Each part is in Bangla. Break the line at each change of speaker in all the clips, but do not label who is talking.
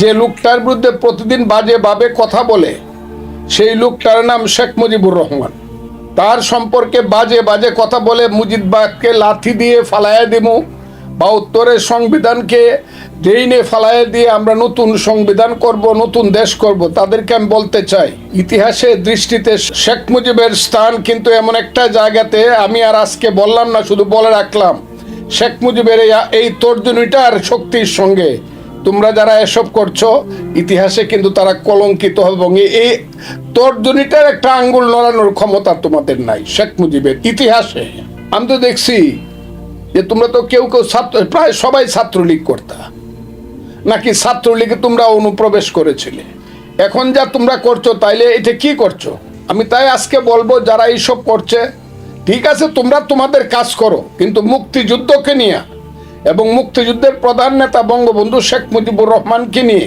যে লোকটার বিরুদ্ধে প্রতিদিন বাজে ভাবে কথা বলে, সেই লোকটার নাম শেখ মুজিবুর রহমান। তার সম্পর্কে বাজে বাজে কথা বলে মুজিববাগকে লাথি দিয়ে ফালাইয়া দিমু, বা উত্তরের সংবিধানকে ড্রেইনে ফালাইয়া দিয়ে আমরা নতুন সংবিধান করব, নতুন দেশ করব, তাদেরকে আমি বলতে চাই। ইতিহাসের দৃষ্টিতে শেখ মুজিবের স্থান কিন্তু এমন একটা জায়গাতে আমি আর আজকে বললাম না, শুধু বলে রাখলাম, শেখ মুজিবের এই তর্জনীটার শক্তির সঙ্গে তোমরা যারা এসব করছ, ইতিহাসে কিন্তু তারা কলঙ্কিত হবে এবং এই- তর্জনীটার একটা আঙ্গুল নড়ানোর ক্ষমতা তোমাদের নাই, শেখ মুজিবের ইতিহাসে। আমি তো দেখছি যে তোমরা তো কেউ কেউ ছাত্র, প্রায় সবাই ছাত্রলীগ করতা। নাকি ছাত্রলীগে তোমরা অনুপ্রবেশ করেছিলে। এখন যা তোমরা করছ, তাইলে এটা কি করছ? আমি তাই আজকে বলব, যারা এইসব করছে, ঠিক আছে, তোমরা তোমাদের কাজ করো, কিন্তু মুক্তিযুদ্ধকে নিয়ে এবং মুক্তিযুদ্ধের প্রধান নেতা বঙ্গবন্ধু শেখ মুজিবুর রহমানকে নিয়ে।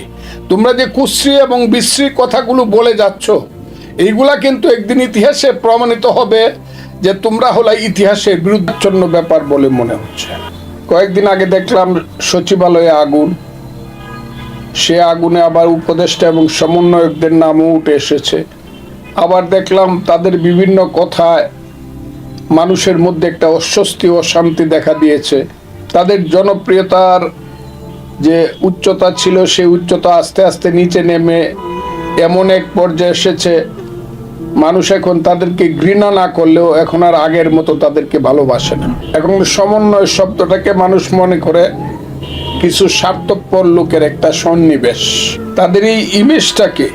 তোমরা যে কুশ্রী এবং বিশ্রী কথাগুলো বলে যাচ্ছ, এইগুলা কিন্তু একদিন ইতিহাসে প্রমাণিত হবে যে তোমরা হলো ইতিহাসের বিরুদ্ধাচ্ছন্ন ব্যাপার বলে মনে হচ্ছে। কয়েকদিন আগে দেখলাম সচিবালয়ে আগুন। সে আগুনে আবার উপদেষ্টা এবং সমন্বয়কদের নামও উঠে এসেছে। আবার দেখলাম তাদের বিভিন্ন কথায় মানুষের মধ্যে একটা অস্বস্তি ও শান্তি দেখা দিয়েছে। তাদের জনপ্রিয়তার যে উচ্চতা ছিল, সেই উচ্চতা আস্তে আস্তে নিচে নেমে এমন এক পর্যায়ে এসেছে, মানুষ এখন তাদেরকে ঘৃণা না করলেও এখন আর আগের মতো তাদেরকে ভালোবাসে না। এখন সমন্বয় শব্দটাকে মানুষ মনে করে কিছু স্বার্থপর লোকের একটা সন্নিবেশ। তাদের এই ইমেজটাকে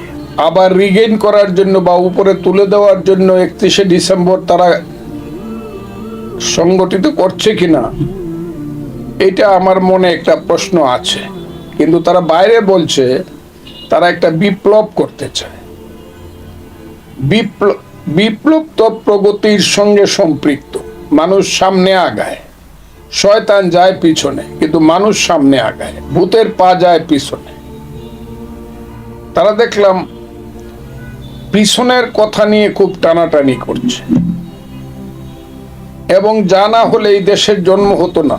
আবার রিগেইন করার জন্য বা উপরে তুলে দেওয়ার জন্য একত্রিশে ডিসেম্বর তারা সংগঠিত করছে কিনা এটা আমার মনে একটা প্রশ্ন আছে। কিন্তু তারা বাইরে বলছে, তারা একটা বিপ্লব করতে চায়। বিপ্লব তো প্রগতির সঙ্গে সম্পৃক্ত। মানুষ সামনে আগায়। শয়তান যায় পিছনে, কিন্তু মানুষ সামনে আগায়। ভূতের পা যায় পিছনে। তারা দেখলাম, পিছনের কথা নিয়ে খুব টানাটানি করছে। এবং জানা হলে এই দেশের জন্ম হতো না।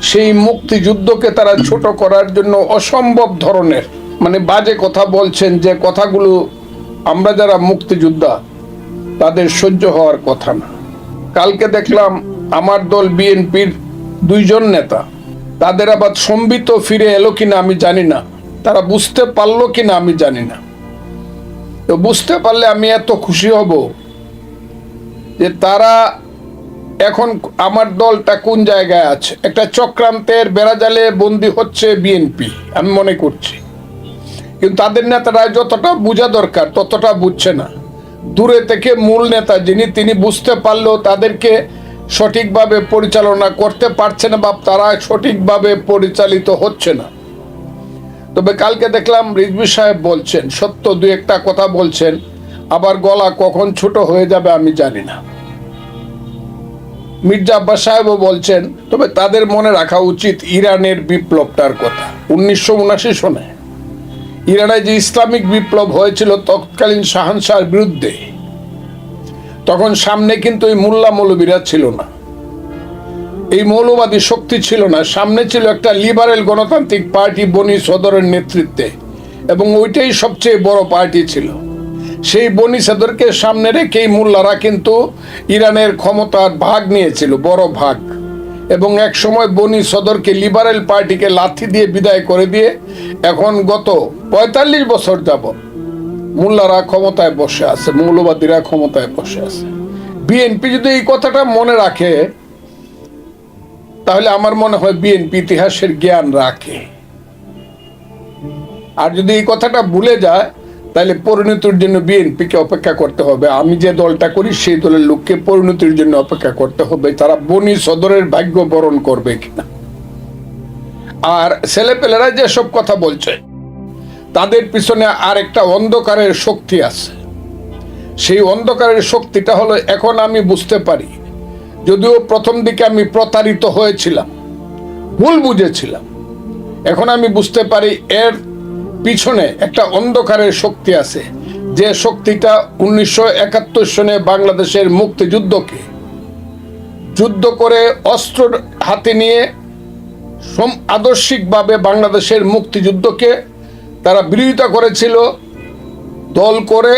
সেই মুক্তিযুদ্ধকে তারা ছোট করার জন্য অসম্ভব ধরনের মানে বাজে কথা বলছেন যে কথাগুলো আমরা যারা মুক্তিযোদ্ধা, তাদের সহ্য হওয়ার কথা না। কালকে দেখলাম আমার দল বিএনপির দুইজন নেতা, তাদের আবার সম্বিত ফিরে এলো কিনা আমি জানি না, তারা বুঝতে পারল কিনা আমি জানি না। তো বুঝতে পারলে আমি এত খুশি হব যে তারা এখন আমার দলটা কোন জায়গায় আছে? একটা চক্রান্তের বেড়াজালে বন্দি হচ্ছে বিএনপি, আমি মনে করছি। কিন্তু তাদের নেতারা যতটা বোঝা দরকার, ততটা বুঝছে না। দূরে থেকে মূল নেতা যিনি, তিনি বুঝতে পারলেও তাদেরকে সঠিকভাবে পরিচালনা করতে পারছে না বা তারা সঠিকভাবে পরিচালিত হচ্ছে না। তবে কালকে দেখলাম রিজভি সাহেব বলছেন, সত্য দু একটা কথা বলছেন, আবার গলা কখন ছোট হয়ে যাবে আমি জানি না। মির্জা আব্বাস সাহেবও বলছেন, তবে তাদের মনে রাখা উচিত ইরানের বিপ্লবটার কথা। উনিশশো উনাশি সনে ইরানে যে ইসলামিক বিপ্লব হয়েছিল তৎকালীন শাহানশাহর বিরুদ্ধে, তখন সামনে কিন্তু এই মোল্লা মৌলবীরা ছিল না। এই মৌলবাদী শক্তি ছিল না, সামনে ছিল একটা লিবারেল গণতান্ত্রিক পার্টি বনি সদরের নেতৃত্বে, এবং ওইটাই সবচেয়ে বড় পার্টি ছিল। সেই বনি সদরকে সামনে রেখেই মোল্লারা কিন্তু ইরানের ক্ষমতার ভাগ নিয়েছিল, বড় ভাগ। এবং এক সময় বনি সদরকে লিবারেল পার্টিকে লাথি দিয়ে বিদায় করে দিয়ে এখন গত পঁয়তাল্লিশ বছর যাবত মোল্লারা ক্ষমতায় বসে আছে, মৌলবাদীরা ক্ষমতায় বসে আছে। বিএনপি যদি এই কথাটা মনে রাখে, তাহলে আমার মনে হয় বিএনপি ইতিহাসের জ্ঞান রাখে। আর যদি এই কথাটা ভুলে যায় তাহলে পরিণতির জন্য বিএনপিকে অপেক্ষা করতে হবে। আমি যে দলটা করি, সেই দলের লোককে পরিণতির জন্য অপেক্ষা করতে হবে। তারা বনি সদরের ভাগ্য বরণ করবে কিনা? আর ছেলেপেলেরা যেসব কথা বলছে, তাদের পিছনে আর একটা অন্ধকারের শক্তি আছে। সেই অন্ধকারের শক্তিটা হলো, এখন আমি বুঝতে পারি, যদিও প্রথম দিকে আমি প্রতারিত হয়েছিলাম, ভুল বুঝেছিলাম। এখন আমি বুঝতে পারি, এর পিছনে একটা অন্ধকারের শক্তি আছে। যে শক্তিটা উনিশশো একাত্তর সনে বাংলাদেশের মুক্তিযুদ্ধকে যুদ্ধ করে অস্ত্র হাতে নিয়ে সম আদর্শিকভাবে বাংলাদেশের মুক্তিযুদ্ধকে তারা বিরোধিতা করেছিল, দল করে,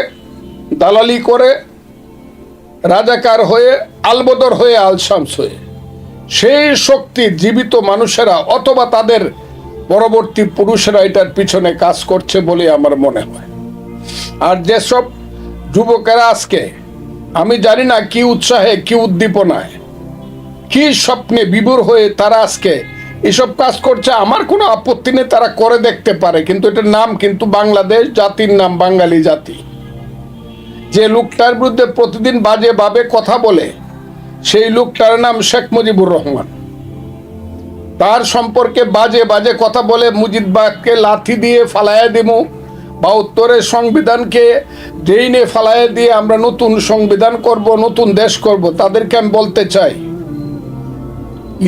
দালালি করে, রাজাকার হয়ে, আলবদর হয়ে, আলশামস হয়ে। সেই শক্তি জীবিত মানুষেরা অথবা তাদের পরবর্তী পুরুষেরা এটার পিছনে কাজ করছে বলে আমার মনে হয়। আর যেসব যুবকেরা আজকে, আমি জানি না কি উৎসাহে, কি উদ্দীপনায়, কি স্বপ্নে বিভোর হয়ে তারা আজকে এসব কাজ করছে, আমার কোনো আপত্তি নেই তারা করে দেখতে পারে। কিন্তু এটার নাম কিন্তু বাংলাদেশ জাতির নাম, বাঙালি জাতি। যে লোকটার বিরুদ্ধে প্রতিদিন বাজে ভাবে কথা বলে, সেই লোকটার নাম শেখ মুজিবুর রহমান। তার সম্পর্কে বাজে বাজে কথা বলে মুজিববাগকে লাথি দিয়ে ফালাইয়া দিমু। বা উত্তরের সংবিধানকে ড্রেইনে ফালাইয়া দিয়ে আমরা নতুন সংবিধান করব, নতুন দেশ করব, তাদেরকে আমি বলতে চাই।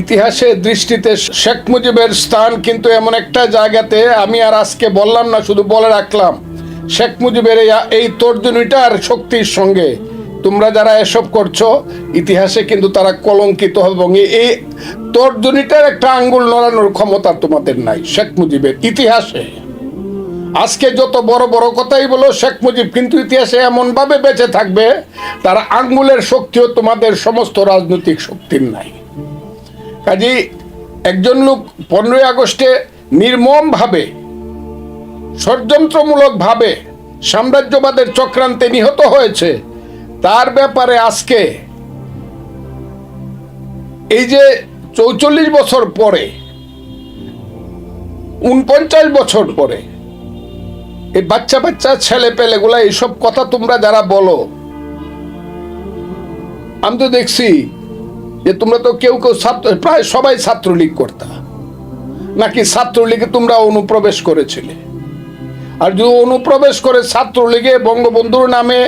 ইতিহাসে দৃষ্টিতে শেখ মুজিবের স্থান কিন্তু এমন একটা জায়গাতে আমি আর আজকে বললাম না, শুধু বলে রাখলাম। শেখ মুজিবের এই তর্জনীটার শক্তির সঙ্গে। তোমরা যারা এসব করছ, ইতিহাসে কিন্তু তারা কলঙ্কিত হবে এবং এই- তর্জনীটার একটা আঙ্গুল নড়ানোর ক্ষমতা তোমাদের নাই, শেখ মুজিবের ইতিহাসে। আজকে যত বড় বড় কথাই বলো, শেখ মুজিব কিন্তু ইতিহাসে এমন ভাবে বেঁচে থাকবে, তার আঙ্গুলের শক্তিও তোমাদের সমস্ত রাজনৈতিক শক্তির নাই। কাজেই একজন লোক পনেরোই আগস্টে নির্মম ভাবে ষড়যন্ত্রমূলক ভাবে সাম্রাজ্যবাদের চক্রান্তে নিহত হয়েছে তার ব্যাপারে আজকে এই যে চৌচল্লিশ বছর পরে, উনপঞ্চাশ বছর পরে, এই বাচ্চা বাচ্চা, ছেলে পেলেগুলা, এইসব কথা তোমরা যারা বলো, আমি তো দেখছি যে তোমরা তো কেউ কেউ ছাত্র, প্রায় সবাই ছাত্রলীগ করতা। নাকি ছাত্রলীগে তোমরা অনুপ্রবেশ করেছিলে। আর যদি অনুপ্রবেশ করে ছাত্রলীগে বঙ্গবন্ধুর নামে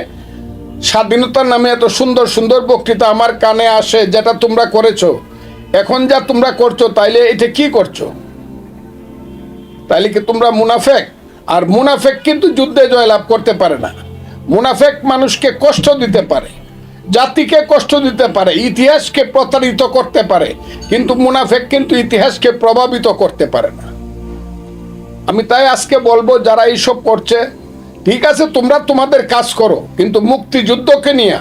স্বাধীনতার নামে এত সুন্দর সুন্দর বক্তৃতা আমার কানে আসে, যেটা তোমরা করেছ। এখন যা তোমরা করছ, তাইলে এটা কি করছ? তাইলে কি তোমরা মুনাফেক? আর মুনাফেক কিন্তু যুদ্ধে জয়লাভ করতে পারে না। মুনাফেক মানুষকে কষ্ট দিতে পারে, জাতিকে কষ্ট দিতে পারে, ইতিহাসকে প্রতারিত করতে পারে, কিন্তু মুনাফেক কিন্তু ইতিহাসকে প্রভাবিত করতে পারে না। আমি তাই আজকে বলব, যারা এইসব করছে ঠিক আছে, তোমরা তোমাদের কাজ করো, কিন্তু মুক্তিযুদ্ধকে নিয়ে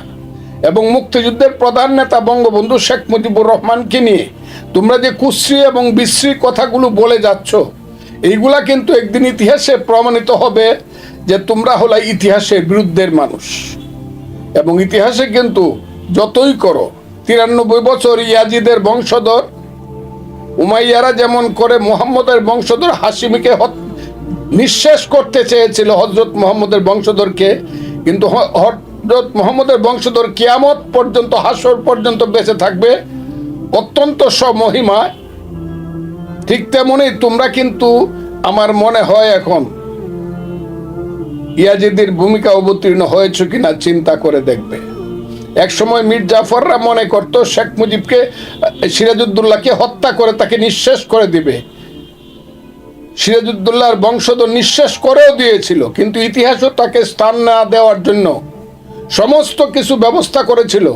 এবং মুক্তিযুদ্ধের প্রধান নেতা বঙ্গবন্ধু শেখ মুজিবুর রহমানকে নিয়ে তোমরা যে কুশ্রী এবং বিশ্রী কথাগুলো বলে যাচ্ছ, এইগুলা কিন্তু একদিন ইতিহাসে প্রমাণিত হবে যে তোমরা হলো ইতিহাসের বিরুদ্ধের মানুষ। এবং ইতিহাসে কিন্তু যতই করো, তিরানব্বই বছর ইয়াজিদের বংশধর, উমাইয়ারা যেমন করে, মোহাম্মদের বংশধর হাসিমিকে হত- নিঃশেষ করতে চেয়েছিল হজরত মোহাম্মদের বংশধরকে কিন্তু হজরত মোহাম্মদের বংশধর কিয়ামত পর্যন্ত হাসর পর্যন্ত বেঁচে থাকবে অত্যন্ত স্বমহিমা। ঠিক তেমনই তোমরা কিন্তু আমার মনে হয় এখন ইয়াজিদের ভূমিকা অবতীর্ণ হয়েছে কিনা চিন্তা করে দেখবে। এক সময় মীর জাফররা মনে করতো শেখ মুজিবকে আহ, সিরাজউদ্দৌলাকে হত্যা করে তাকে নিঃশেষ করে দিবে। সিরাজউদ্দৌলার বংশধর নিঃশ্বাস করেও দিয়েছিল, কিন্তু ইতিহাসও তাকে স্থান না দেওয়ার জন্য সমস্ত কিছু ব্যবস্থা করেছিল।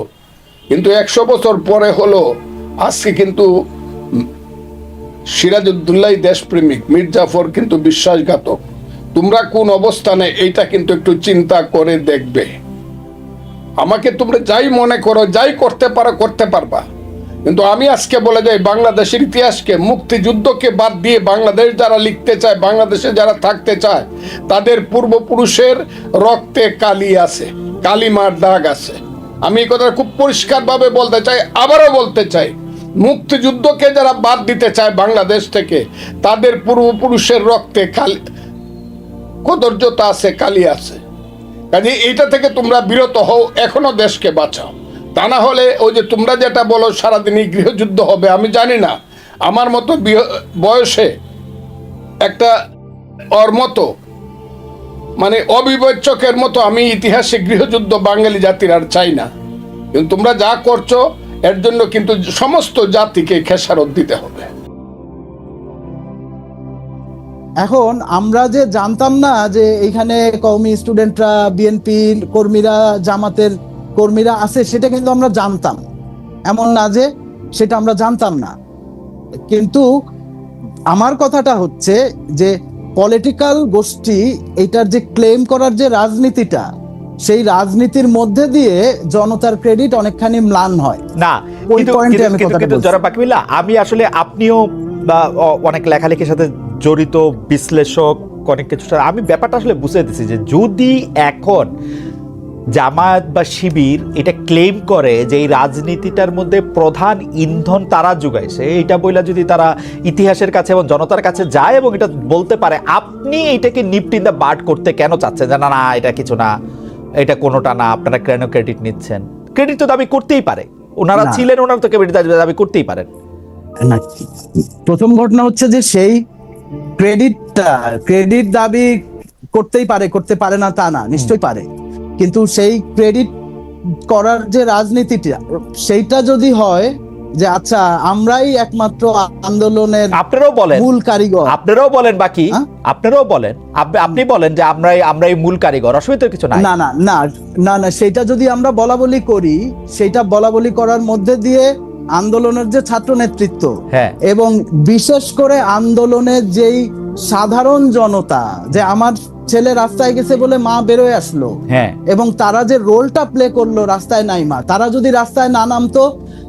কিন্তু একশো বছর পরে হলো, আজকে কিন্তু সিরাজউদ্দৌলাই দেশপ্রেমিক মীর জাফর কিন্তু বিশ্বাসঘাতক। তোমরা কোন অবস্থানে এইটা কিন্তু একটু চিন্তা করে দেখবে। আমাকে তোমরা যাই মনে করো, যাই করতে পারো, করতে পারবা। কিন্তু আমি আজকে বলে যাই, বাংলাদেশের ইতিহাসকে, মুক্তিযুদ্ধকে বাদ দিয়ে বাংলাদেশ যারা লিখতে চায়, বাংলাদেশে যারা থাকতে চায়, তাদের পূর্বপুরুষের রক্তে কালি আছে, কালিমার দাগ আছে। আমি এই কথা খুব পরিষ্কারভাবে বলতে চাই, আবারও বলতে চাই, মুক্তিযুদ্ধকে যারা বাদ দিতে চায় বাংলাদেশ থেকে, তাদের পূর্বপুরুষের রক্তে কালি, কদর্যতা আছে, কালি আছে। কাজে এইটা থেকে তোমরা বিরত হও, এখনও দেশকে বাঁচাও। তা না হলে ওই যে তোমরা যেটা বলো সারাদিনই গৃহযুদ্ধ হবে, আমি জানি না। আমার মতো বয়সে একটা ওর মতো মানে অবিবেচকের মতো আমি ইতিহাসে গৃহযুদ্ধ বাঙালি জাতির আর চাই না। কিন্তু তোমরা যা করছ, এর জন্য কিন্তু সমস্ত জাতিকে খেসারত দিতে হবে।
এখন আমরা যে জানতাম না যে এইখানে কওমি স্টুডেন্টরা বিএনপি কর্মীরা জামাতের কর্মীরা আছে সেটা কিন্তু আমরা জানতাম। এমন না যে সেটা আমরা জানতাম না। কিন্তু আমার কথাটা হচ্ছে যে পলিটিক্যাল গোষ্ঠী এটার যে ক্লেম করার যে রাজনীতিটা সেই রাজনীতির মধ্যে দিয়ে জনতার ক্রেডিট অনেকখানি ম্লান হয়।
না
আমি
আসলে আপনিও বা অনেক লেখালেখির সাথে জড়িত বিশ্লেষক অনেক কিছু আমি ব্যাপারটা আসলে বুঝে দিচ্ছি যে যদি এখন জামায়াত বা শিবির এটা ক্লেম করে যে এই রাজনীতিটার মধ্যে প্রধান ইন্ধন তারা যোগাইছে এটা বইলা যদি তারা ইতিহাসের কাছে এবং জনতার কাছে যায় এবং এটা বলতে পারে আপনি এইটাকে নিপট ইন দ্য বার্ড করতে কেন চাচ্ছেন? না না এটা কিছু না এটা কোনোটা না আপনারা কেন ক্রেডিট নিচ্ছেন? ক্রেডিট তো দাবি করতেই পারে। ওনারা ছিলেন ওনারা তো ক্রেডিট দাবি করতেই পারেন।
না। প্রথম ঘটনা হচ্ছে যে সেই ক্রেডিটটা ক্রেডিট দাবি করতেই পারে করতে পারে না তা না নিশ্চয়ই পারে। কিন্তু সেই ক্রেডিট করার যে রাজনীতিটা সেইটা যদি হয় যে আচ্ছা আমরাই একমাত্র আন্দোলনের
আপনারাও বলেন।
মূল কারিগর।
আপনারাও বলেন বাকি।
হ্যাঁ?
আপনারাও বলেন। আপনি- বলেন যে আমরাই আমরাই মূল কারিগর। অসুবিধার কিছু নাই।
না না না না না সেটা যদি আমরা বলা বলি করি সেটা বলা বলি করার মধ্যে দিয়ে আন্দোলনের যে ছাত্র নেতৃত্ব
হ্যাঁ।
এবং বিশেষ করে আন্দোলনের যেই সাধারণ জনতা যে আমার ছেলে রাস্তায় গেছে বলে মা বেরোয় আসলো
হ্যাঁ।
এবং তারা যে রোলটা প্লে করল রাস্তায় নাই মা তারা যদি রাস্তায় না নামতো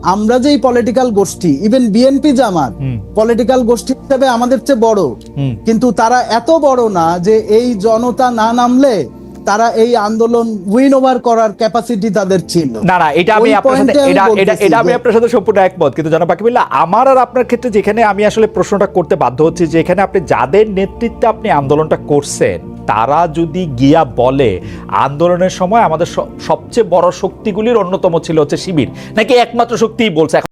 আমরা যেই পলিটিক্যাল গোষ্ঠী ইভেন বিএনপি জামাত পলিটিক্যাল গোষ্ঠী হিসেবে আমাদের চেয়ে বড়। কিন্তু তারা এত বড় না যে এই জনতা না নামলে তারা এই আন্দোলন উইন ওভার করার ক্যাপাসিটি তাদের ছিল।
না না এটা আমি আপনার সাথে এটা এটা এটা আমি আপনার সাথে সম্পূর্ণ একমত। কিন্তু জানা বাকি বললে আমার আর আপনার ক্ষেত্রে যেখানে আমি আসলে প্রশ্নটা করতে বাধ্য হচ্ছি যে এখানে আপনি যাদের নেতৃত্বে আপনি আন্দোলনটা করছেন তারা যদি গিয়া বলে আন্দোলনের সময় আমাদের সবচেয়ে বড় শক্তিগুলির অন্যতম ছিল হচ্ছে শিবির। নাকি একমাত্র শক্তিই বলছে?